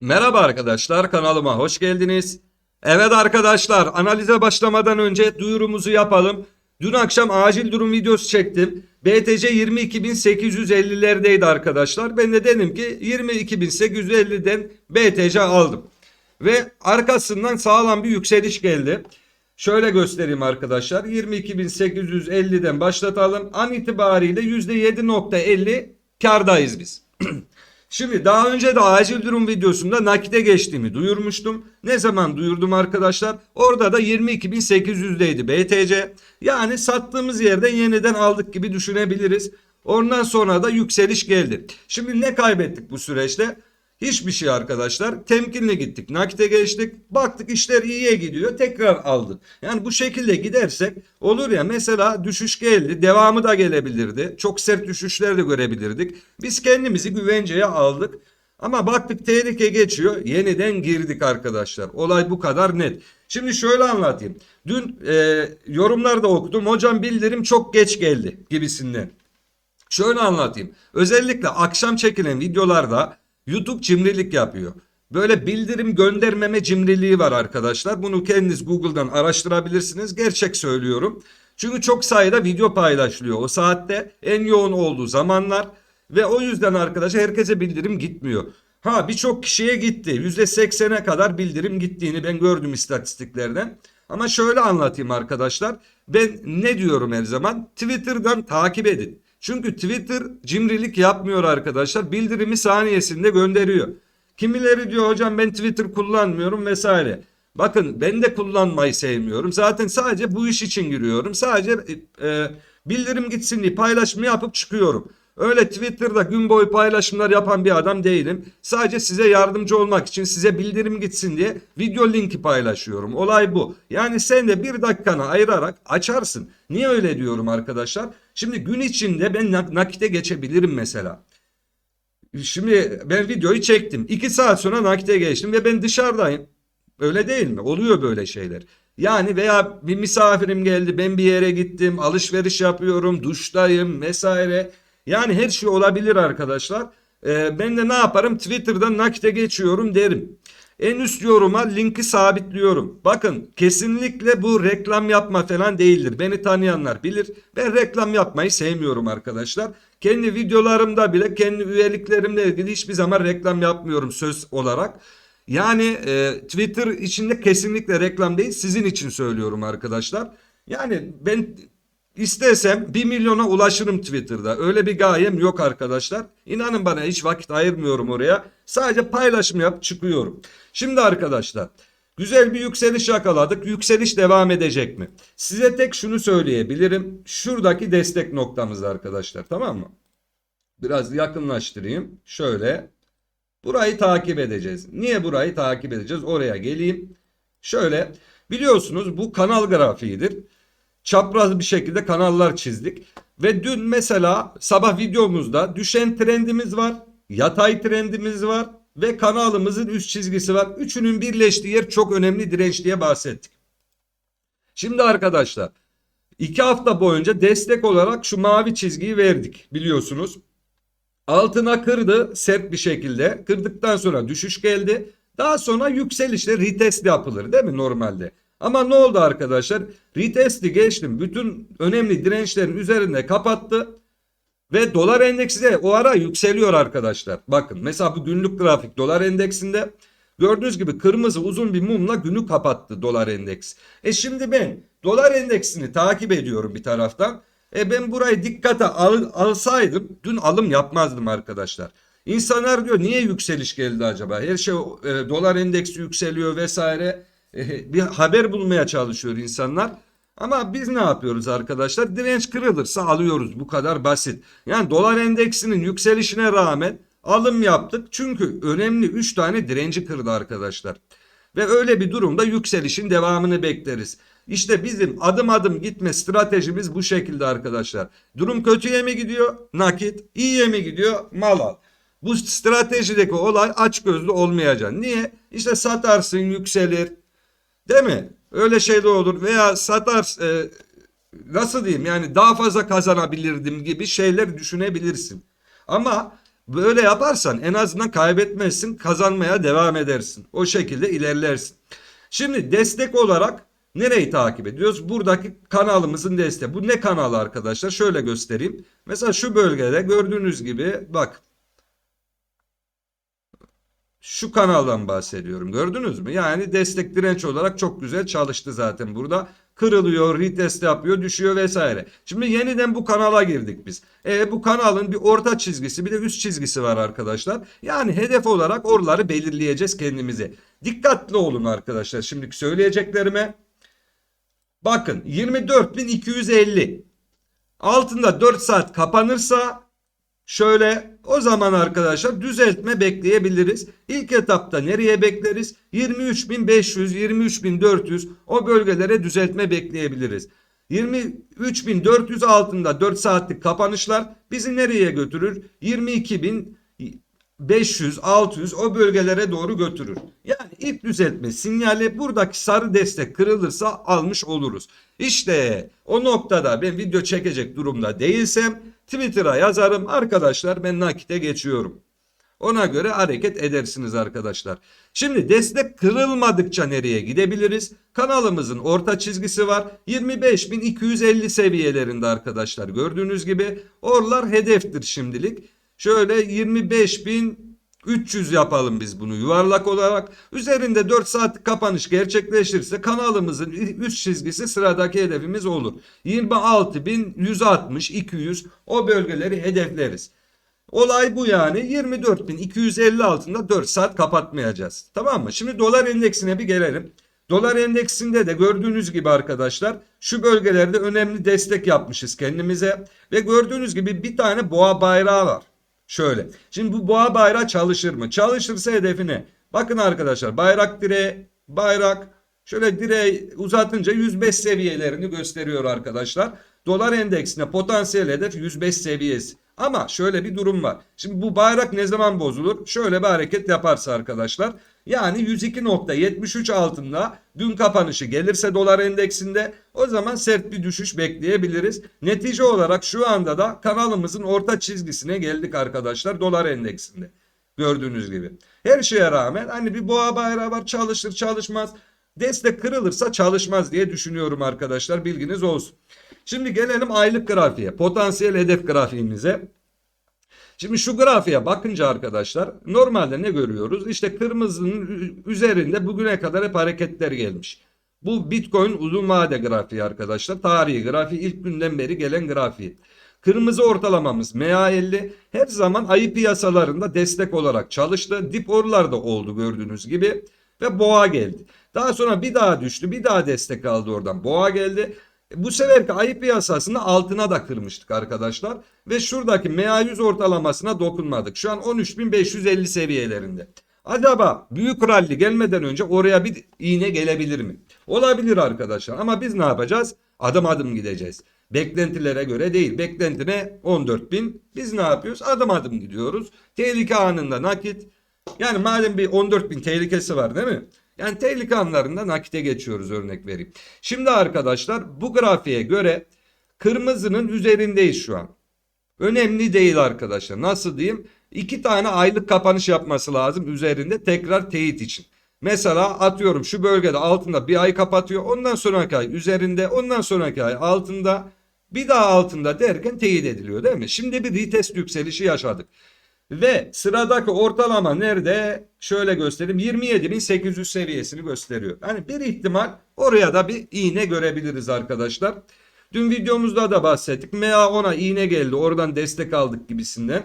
Merhaba arkadaşlar kanalıma hoş geldiniz. Evet arkadaşlar analize başlamadan önce duyurumuzu yapalım. Dün akşam acil durum videosu çektim. BTC 22.850'lerdeydi arkadaşlar. Ben de dedim ki 22.850'den BTC aldım. Ve arkasından sağlam bir yükseliş geldi. Şöyle göstereyim arkadaşlar. 22.850'den başlatalım. An itibariyle %7.50 kardayız biz. Şimdi daha önce de acil durum videosunda nakite geçtiğimi duyurmuştum. Ne zaman duyurdum arkadaşlar? Orada da 22.800'deydi BTC. Yani sattığımız yerden yeniden aldık gibi düşünebiliriz. Ondan sonra da yükseliş geldi. Şimdi ne kaybettik bu süreçte? Hiçbir şey arkadaşlar. Temkinli gittik. Nakite geçtik. Baktık işler iyiye gidiyor. Tekrar aldık. Yani bu şekilde gidersek olur ya mesela düşüş geldi. Devamı da gelebilirdi. Çok sert düşüşler de görebilirdik. Biz kendimizi güvenceye aldık. Ama baktık tehlike geçiyor. Yeniden girdik arkadaşlar. Olay bu kadar net. Şimdi şöyle anlatayım. Dün e, yorumlarda okudum. Hocam bildirim çok geç geldi gibisinden. Şöyle anlatayım. Özellikle akşam çekilen videolarda YouTube cimrilik yapıyor. Böyle bildirim göndermeme cimriliği var arkadaşlar. Bunu kendiniz Google'dan araştırabilirsiniz. Gerçek söylüyorum. Çünkü çok sayıda video paylaşılıyor o saatte. En yoğun olduğu zamanlar. Ve o yüzden arkadaşlar herkese bildirim gitmiyor. Ha birçok kişiye gitti. %80'e kadar bildirim gittiğini ben gördüm istatistiklerden. Ama şöyle anlatayım arkadaşlar. Ben ne diyorum her zaman? Twitter'dan takip edin. Çünkü Twitter cimrilik yapmıyor arkadaşlar. Bildirimi saniyesinde gönderiyor. Kimileri diyor hocam ben Twitter kullanmıyorum vesaire. Bakın ben de kullanmayı sevmiyorum. Zaten sadece bu iş için giriyorum. Sadece e, e, bildirim gitsin diye paylaşımı yapıp çıkıyorum. Öyle Twitter'da gün boyu paylaşımlar yapan bir adam değilim. Sadece size yardımcı olmak için size bildirim gitsin diye video linki paylaşıyorum. Olay bu. Yani sen de bir dakikanı ayırarak açarsın. Niye öyle diyorum arkadaşlar? Şimdi gün içinde ben nak- nakite geçebilirim mesela. Şimdi ben videoyu çektim. 2 saat sonra nakite geçtim ve ben dışarıdayım. Öyle değil mi? Oluyor böyle şeyler. Yani veya bir misafirim geldi, ben bir yere gittim, alışveriş yapıyorum, duştayım vesaire. Yani her şey olabilir arkadaşlar. Ee, ben de ne yaparım? Twitter'dan nakite geçiyorum derim. En üst yoruma linki sabitliyorum. Bakın kesinlikle bu reklam yapma falan değildir. Beni tanıyanlar bilir. Ben reklam yapmayı sevmiyorum arkadaşlar. Kendi videolarımda bile kendi üyeliklerimle ilgili hiçbir zaman reklam yapmıyorum söz olarak. Yani e, Twitter içinde kesinlikle reklam değil sizin için söylüyorum arkadaşlar. Yani ben istesem 1 milyona ulaşırım Twitter'da. Öyle bir gayem yok arkadaşlar. İnanın bana hiç vakit ayırmıyorum oraya. Sadece paylaşım yap çıkıyorum. Şimdi arkadaşlar güzel bir yükseliş yakaladık. Yükseliş devam edecek mi? Size tek şunu söyleyebilirim. Şuradaki destek noktamız arkadaşlar tamam mı? Biraz yakınlaştırayım. Şöyle. Burayı takip edeceğiz. Niye burayı takip edeceğiz? Oraya geleyim. Şöyle biliyorsunuz bu kanal grafiğidir. Çapraz bir şekilde kanallar çizdik. Ve dün mesela sabah videomuzda düşen trendimiz var. Yatay trendimiz var. Ve kanalımızın üst çizgisi var. Üçünün birleştiği yer çok önemli direnç diye bahsettik. Şimdi arkadaşlar iki hafta boyunca destek olarak şu mavi çizgiyi verdik biliyorsunuz. Altına kırdı sert bir şekilde. Kırdıktan sonra düşüş geldi. Daha sonra yükselişle retest yapılır değil mi normalde? Ama ne oldu arkadaşlar? Retest'i geçtim. Bütün önemli dirençlerin üzerinde kapattı. Ve dolar endeksi de o ara yükseliyor arkadaşlar. Bakın mesela bu günlük grafik dolar endeksinde gördüğünüz gibi kırmızı uzun bir mumla günü kapattı dolar endeks. E şimdi ben dolar endeksini takip ediyorum bir taraftan. E ben burayı dikkate al, alsaydım dün alım yapmazdım arkadaşlar. İnsanlar diyor niye yükseliş geldi acaba? Her şey e, dolar endeksi yükseliyor vesaire. E, bir haber bulmaya çalışıyor insanlar. Ama biz ne yapıyoruz arkadaşlar? Direnç kırılırsa alıyoruz. Bu kadar basit. Yani dolar endeksinin yükselişine rağmen alım yaptık. Çünkü önemli 3 tane direnci kırdı arkadaşlar. Ve öyle bir durumda yükselişin devamını bekleriz. İşte bizim adım adım gitme stratejimiz bu şekilde arkadaşlar. Durum kötüye mi gidiyor? Nakit. İyiye mi gidiyor? Mal al. Bu stratejideki olay açgözlü olmayacak. Niye? İşte satarsın yükselir. Değil mi? Öyle şey de olur. Veya satar e, nasıl diyeyim yani daha fazla kazanabilirdim gibi şeyler düşünebilirsin. Ama Böyle yaparsan en azından kaybetmezsin, kazanmaya devam edersin. O şekilde ilerlersin. Şimdi destek olarak nereyi takip ediyoruz? Buradaki kanalımızın desteği. Bu ne kanalı arkadaşlar? Şöyle göstereyim. Mesela şu bölgede gördüğünüz gibi bak şu kanaldan bahsediyorum. Gördünüz mü? Yani destek direnç olarak çok güzel çalıştı zaten burada. Kırılıyor, retest yapıyor, düşüyor vesaire. Şimdi yeniden bu kanala girdik biz. E, bu kanalın bir orta çizgisi bir de üst çizgisi var arkadaşlar. Yani hedef olarak oraları belirleyeceğiz kendimize. Dikkatli olun arkadaşlar. Şimdiki söyleyeceklerime. Bakın 24.250 altında 4 saat kapanırsa Şöyle o zaman arkadaşlar düzeltme bekleyebiliriz. İlk etapta nereye bekleriz? 23.500, 23.400 o bölgelere düzeltme bekleyebiliriz. 23.400 altında 4 saatlik kapanışlar bizi nereye götürür? 22.500, 600 o bölgelere doğru götürür. Yani ilk düzeltme sinyali buradaki sarı destek kırılırsa almış oluruz. İşte o noktada ben video çekecek durumda değilsem Twitter'a yazarım arkadaşlar ben nakite geçiyorum. Ona göre hareket edersiniz arkadaşlar. Şimdi destek kırılmadıkça nereye gidebiliriz? Kanalımızın orta çizgisi var. 25.250 seviyelerinde arkadaşlar. Gördüğünüz gibi oralar hedeftir şimdilik. Şöyle 25.300 yapalım biz bunu yuvarlak olarak. Üzerinde 4 saatlik kapanış gerçekleşirse kanalımızın üst çizgisi sıradaki hedefimiz olur. 26.160 200 o bölgeleri hedefleriz. Olay bu yani 24.250 altında 4 saat kapatmayacağız. Tamam mı? Şimdi dolar endeksine bir gelelim. Dolar endeksinde de gördüğünüz gibi arkadaşlar şu bölgelerde önemli destek yapmışız kendimize. Ve gördüğünüz gibi bir tane boğa bayrağı var. Şöyle. Şimdi bu boğa bayrağı çalışır mı? Çalışırsa hedefine. Bakın arkadaşlar bayrak direği, bayrak şöyle direği uzatınca 105 seviyelerini gösteriyor arkadaşlar. Dolar endeksine potansiyel hedef 105 seviyesi. Ama şöyle bir durum var. Şimdi bu bayrak ne zaman bozulur? Şöyle bir hareket yaparsa arkadaşlar. Yani 102.73 altında dün kapanışı gelirse dolar endeksinde o zaman sert bir düşüş bekleyebiliriz. Netice olarak şu anda da kanalımızın orta çizgisine geldik arkadaşlar dolar endeksinde. Gördüğünüz gibi. Her şeye rağmen hani bir boğa bayrağı var çalışır çalışmaz. Destek kırılırsa çalışmaz diye düşünüyorum arkadaşlar bilginiz olsun. Şimdi gelelim aylık grafiğe. Potansiyel hedef grafiğimize. Şimdi şu grafiğe bakınca arkadaşlar normalde ne görüyoruz? İşte kırmızının üzerinde bugüne kadar hep hareketler gelmiş. Bu Bitcoin uzun vade grafiği arkadaşlar. Tarihi grafiği ilk günden beri gelen grafiği. Kırmızı ortalamamız MA50 her zaman ayı piyasalarında destek olarak çalıştı. Dip oralarda oldu gördüğünüz gibi ve boğa geldi. Daha sonra bir daha düştü bir daha destek aldı oradan boğa geldi. Bu seferki ayı piyasasını altına da kırmıştık arkadaşlar. Ve şuradaki MA100 ortalamasına dokunmadık. Şu an 13.550 seviyelerinde. Acaba büyük rally gelmeden önce oraya bir iğne gelebilir mi? Olabilir arkadaşlar ama biz ne yapacağız? Adım adım gideceğiz. Beklentilere göre değil. Beklentine 14.000. Biz ne yapıyoruz? Adım adım gidiyoruz. Tehlike anında nakit. Yani madem bir 14.000 tehlikesi var değil mi? Yani tehlike anlarında nakite geçiyoruz örnek vereyim. Şimdi arkadaşlar bu grafiğe göre kırmızının üzerindeyiz şu an. Önemli değil arkadaşlar. Nasıl diyeyim? İki tane aylık kapanış yapması lazım üzerinde tekrar teyit için. Mesela atıyorum şu bölgede altında bir ay kapatıyor. Ondan sonraki ay üzerinde. Ondan sonraki ay altında. Bir daha altında derken teyit ediliyor değil mi? Şimdi bir retest yükselişi yaşadık. Ve sıradaki ortalama nerede? Şöyle göstereyim. 27.800 seviyesini gösteriyor. Yani bir ihtimal oraya da bir iğne görebiliriz arkadaşlar. Dün videomuzda da bahsettik. MA10'a iğne geldi. Oradan destek aldık gibisinden.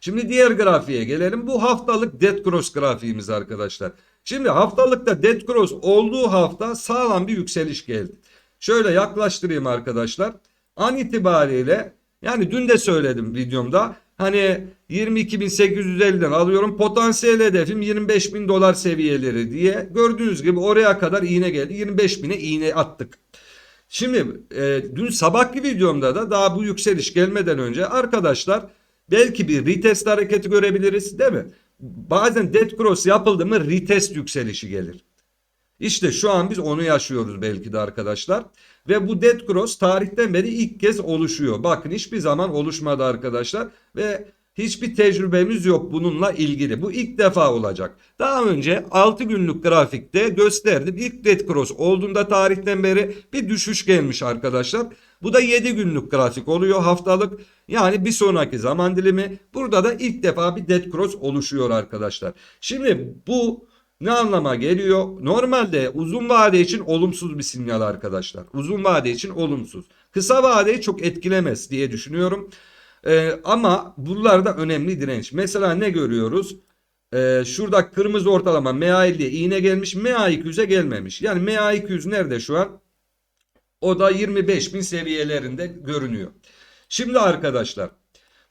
Şimdi diğer grafiğe gelelim. Bu haftalık Dead Cross grafiğimiz arkadaşlar. Şimdi haftalıkta Dead Cross olduğu hafta sağlam bir yükseliş geldi. Şöyle yaklaştırayım arkadaşlar. An itibariyle yani dün de söyledim videomda. Hani 22.850'den alıyorum. Potansiyel hedefim 25.000 dolar seviyeleri diye. Gördüğünüz gibi oraya kadar iğne geldi. 25.000'e iğne attık. Şimdi e, dün sabahki videomda da daha bu yükseliş gelmeden önce arkadaşlar belki bir retest hareketi görebiliriz değil mi? Bazen dead cross yapıldı mı retest yükselişi gelir. İşte şu an biz onu yaşıyoruz belki de arkadaşlar. Ve bu dead cross tarihten beri ilk kez oluşuyor. Bakın hiçbir zaman oluşmadı arkadaşlar. Ve Hiçbir tecrübemiz yok bununla ilgili. Bu ilk defa olacak. Daha önce 6 günlük grafikte gösterdim. İlk Dead Cross olduğunda tarihten beri bir düşüş gelmiş arkadaşlar. Bu da 7 günlük grafik oluyor haftalık. Yani bir sonraki zaman dilimi. Burada da ilk defa bir Dead Cross oluşuyor arkadaşlar. Şimdi bu ne anlama geliyor? Normalde uzun vade için olumsuz bir sinyal arkadaşlar. Uzun vade için olumsuz. Kısa vadeyi çok etkilemez diye düşünüyorum. Ee, ama buralarda önemli direnç. Mesela ne görüyoruz? Ee, şurada kırmızı ortalama MA50'ye iğne gelmiş. MA200'e gelmemiş. Yani MA200 nerede şu an? O da 25.000 seviyelerinde görünüyor. Şimdi arkadaşlar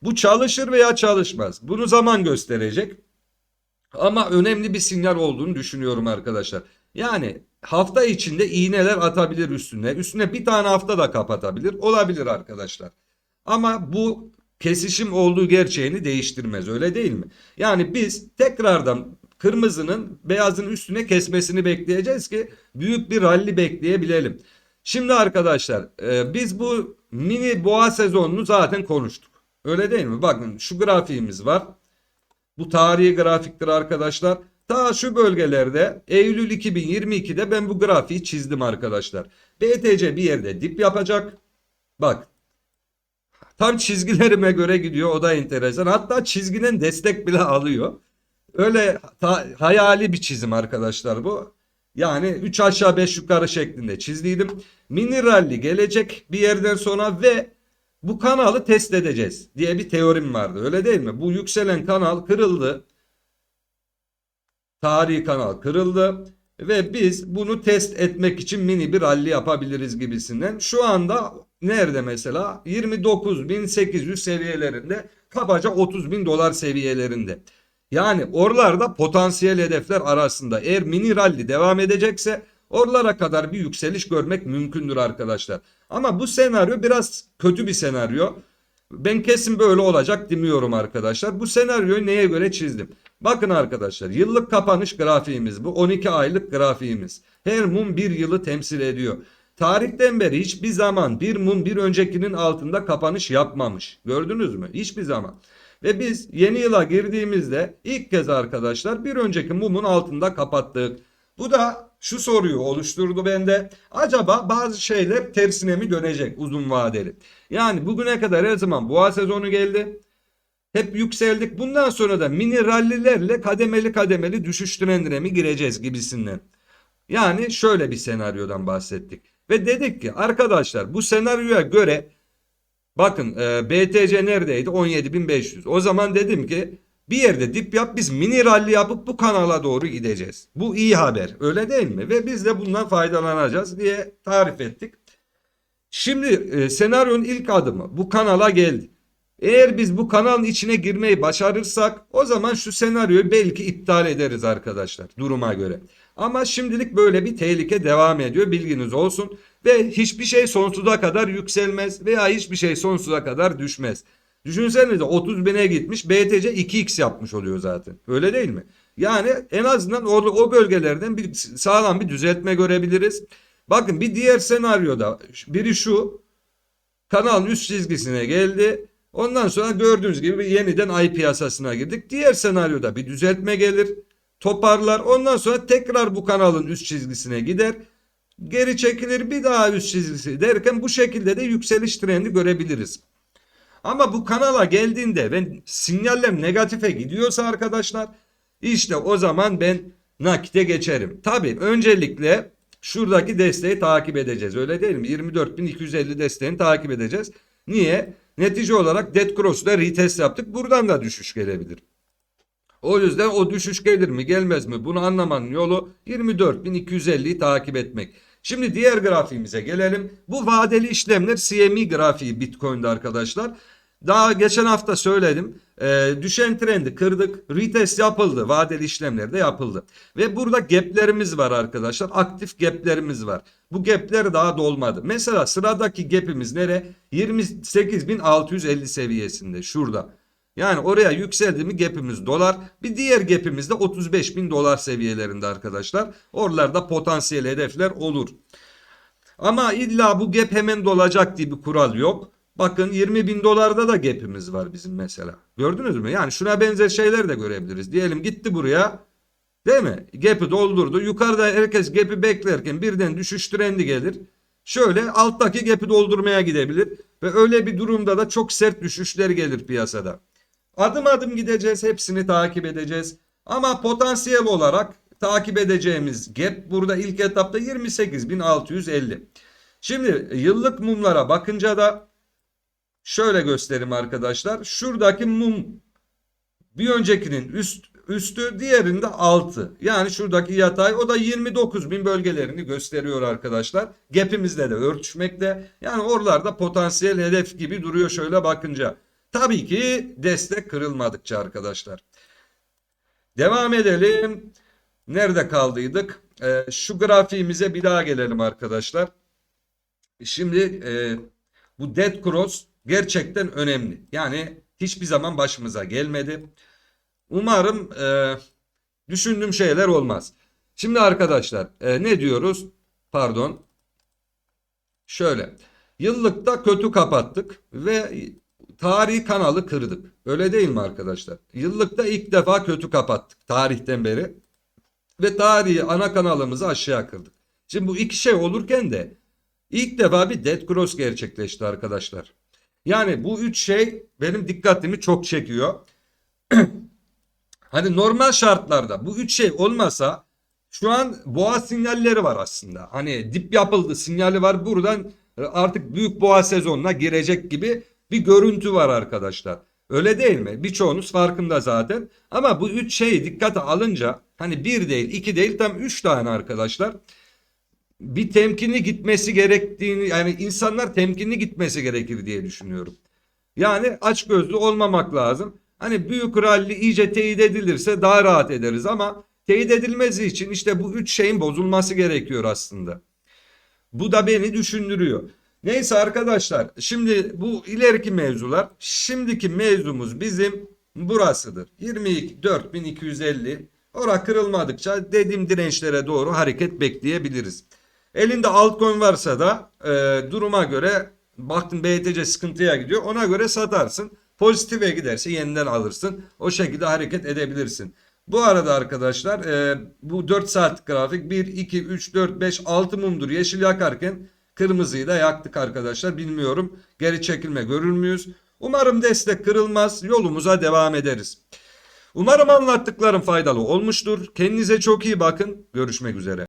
bu çalışır veya çalışmaz. Bunu zaman gösterecek. Ama önemli bir sinyal olduğunu düşünüyorum arkadaşlar. Yani hafta içinde iğneler atabilir üstüne. Üstüne bir tane hafta da kapatabilir. Olabilir arkadaşlar. Ama bu kesişim olduğu gerçeğini değiştirmez öyle değil mi? Yani biz tekrardan kırmızının beyazın üstüne kesmesini bekleyeceğiz ki büyük bir rally bekleyebilelim. Şimdi arkadaşlar e, biz bu mini boğa sezonunu zaten konuştuk. Öyle değil mi? Bakın şu grafiğimiz var. Bu tarihi grafiktir arkadaşlar. Ta şu bölgelerde Eylül 2022'de ben bu grafiği çizdim arkadaşlar. BTC bir yerde dip yapacak. Bak. Tam çizgilerime göre gidiyor. O da enteresan. Hatta çizginin destek bile alıyor. Öyle hayali bir çizim arkadaşlar bu. Yani 3 aşağı 5 yukarı şeklinde çizdiydim. Mini rally gelecek bir yerden sonra ve bu kanalı test edeceğiz diye bir teorim vardı. Öyle değil mi? Bu yükselen kanal kırıldı. Tarihi kanal kırıldı ve biz bunu test etmek için mini bir rally yapabiliriz gibisinden. Şu anda nerede mesela? 29.800 seviyelerinde kabaca 30.000 dolar seviyelerinde. Yani oralarda potansiyel hedefler arasında eğer mini rally devam edecekse oralara kadar bir yükseliş görmek mümkündür arkadaşlar. Ama bu senaryo biraz kötü bir senaryo. Ben kesin böyle olacak demiyorum arkadaşlar. Bu senaryoyu neye göre çizdim? Bakın arkadaşlar yıllık kapanış grafiğimiz bu 12 aylık grafiğimiz. Her mum bir yılı temsil ediyor. Tarihten beri hiçbir zaman bir mum bir öncekinin altında kapanış yapmamış. Gördünüz mü? Hiçbir zaman. Ve biz yeni yıla girdiğimizde ilk kez arkadaşlar bir önceki mumun altında kapattık. Bu da şu soruyu oluşturdu bende. Acaba bazı şeyler tersine mi dönecek uzun vadeli? Yani bugüne kadar her zaman boğa sezonu geldi. Hep yükseldik. Bundan sonra da mini rallilerle kademeli kademeli düşüş trendine mi gireceğiz gibisinden. Yani şöyle bir senaryodan bahsettik. Ve dedik ki arkadaşlar bu senaryoya göre bakın e, BTC neredeydi? 17.500. O zaman dedim ki bir yerde dip yap biz mini rally yapıp bu kanala doğru gideceğiz. Bu iyi haber öyle değil mi? Ve biz de bundan faydalanacağız diye tarif ettik. Şimdi e, senaryonun ilk adımı bu kanala geldi. Eğer biz bu kanalın içine girmeyi başarırsak o zaman şu senaryoyu belki iptal ederiz arkadaşlar duruma göre. Ama şimdilik böyle bir tehlike devam ediyor bilginiz olsun. Ve hiçbir şey sonsuza kadar yükselmez veya hiçbir şey sonsuza kadar düşmez. Düşünsenize 30 bine gitmiş BTC 2x yapmış oluyor zaten. Öyle değil mi? Yani en azından o, o bölgelerden bir sağlam bir düzeltme görebiliriz. Bakın bir diğer senaryoda biri şu kanalın üst çizgisine geldi. Ondan sonra gördüğünüz gibi yeniden ay piyasasına girdik. Diğer senaryoda bir düzeltme gelir. Toparlar. Ondan sonra tekrar bu kanalın üst çizgisine gider. Geri çekilir bir daha üst çizgisi derken bu şekilde de yükseliş trendi görebiliriz. Ama bu kanala geldiğinde ve sinyaller negatife gidiyorsa arkadaşlar işte o zaman ben nakite geçerim. Tabi öncelikle şuradaki desteği takip edeceğiz öyle değil mi? 24.250 desteğini takip edeceğiz. Niye? Netice olarak Dead Cross'da retest yaptık. Buradan da düşüş gelebilir. O yüzden o düşüş gelir mi gelmez mi bunu anlamanın yolu 24.250'yi takip etmek. Şimdi diğer grafiğimize gelelim. Bu vadeli işlemler CME grafiği Bitcoin'de arkadaşlar. Daha geçen hafta söyledim. Ee, düşen trendi kırdık. Retest yapıldı. Vadeli işlemler de yapıldı. Ve burada gaplerimiz var arkadaşlar. Aktif gaplerimiz var. Bu gapler daha dolmadı. Mesela sıradaki gapimiz nere? 28.650 seviyesinde. Şurada. Yani oraya yükseldi mi gapimiz dolar. Bir diğer gapimiz de 35 bin dolar seviyelerinde arkadaşlar. Oralarda potansiyel hedefler olur. Ama illa bu gap hemen dolacak diye bir kural yok. Bakın 20 bin dolarda da gap'imiz var bizim mesela. Gördünüz mü? Yani şuna benzer şeyler de görebiliriz. Diyelim gitti buraya. Değil mi? Gap'i doldurdu. Yukarıda herkes gap'i beklerken birden düşüş trendi gelir. Şöyle alttaki gap'i doldurmaya gidebilir. Ve öyle bir durumda da çok sert düşüşler gelir piyasada. Adım adım gideceğiz. Hepsini takip edeceğiz. Ama potansiyel olarak takip edeceğimiz gap burada ilk etapta 28.650. Şimdi yıllık mumlara bakınca da şöyle göstereyim arkadaşlar. Şuradaki mum bir öncekinin üst üstü diğerinde altı. Yani şuradaki yatay o da 29 bin bölgelerini gösteriyor arkadaşlar. Gap'imizle de örtüşmekte. Yani oralarda potansiyel hedef gibi duruyor şöyle bakınca. Tabii ki destek kırılmadıkça arkadaşlar. Devam edelim. Nerede kaldıydık? Ee, şu grafiğimize bir daha gelelim arkadaşlar. Şimdi e, bu dead cross gerçekten önemli. Yani hiçbir zaman başımıza gelmedi. Umarım e, düşündüğüm şeyler olmaz. Şimdi arkadaşlar e, ne diyoruz? Pardon. Şöyle. Yıllıkta kötü kapattık ve tarihi kanalı kırdık. Öyle değil mi arkadaşlar? Yıllıkta ilk defa kötü kapattık tarihten beri. Ve tarihi ana kanalımızı aşağı kırdık. Şimdi bu iki şey olurken de ilk defa bir dead cross gerçekleşti arkadaşlar. Yani bu üç şey benim dikkatimi çok çekiyor. Hani normal şartlarda bu üç şey olmasa şu an boğa sinyalleri var aslında. Hani dip yapıldı sinyali var buradan artık büyük boğa sezonuna girecek gibi bir görüntü var arkadaşlar. Öyle değil mi? Birçoğunuz farkında zaten. Ama bu üç şeyi dikkate alınca hani bir değil iki değil tam üç tane arkadaşlar. Bir temkinli gitmesi gerektiğini yani insanlar temkinli gitmesi gerekir diye düşünüyorum. Yani açgözlü olmamak lazım. Hani büyük rally iyice teyit edilirse daha rahat ederiz ama teyit edilmesi için işte bu üç şeyin bozulması gerekiyor aslında. Bu da beni düşündürüyor. Neyse arkadaşlar şimdi bu ileriki mevzular şimdiki mevzumuz bizim burasıdır. 22.4250 ora kırılmadıkça dediğim dirençlere doğru hareket bekleyebiliriz. Elinde altcoin varsa da e, duruma göre baktın BTC sıkıntıya gidiyor ona göre satarsın. Pozitife giderse yeniden alırsın. O şekilde hareket edebilirsin. Bu arada arkadaşlar e, bu 4 saat grafik 1, 2, 3, 4, 5, 6 mumdur. Yeşil yakarken kırmızıyı da yaktık arkadaşlar. Bilmiyorum geri çekilme görür müyüz? Umarım destek kırılmaz. Yolumuza devam ederiz. Umarım anlattıklarım faydalı olmuştur. Kendinize çok iyi bakın. Görüşmek üzere.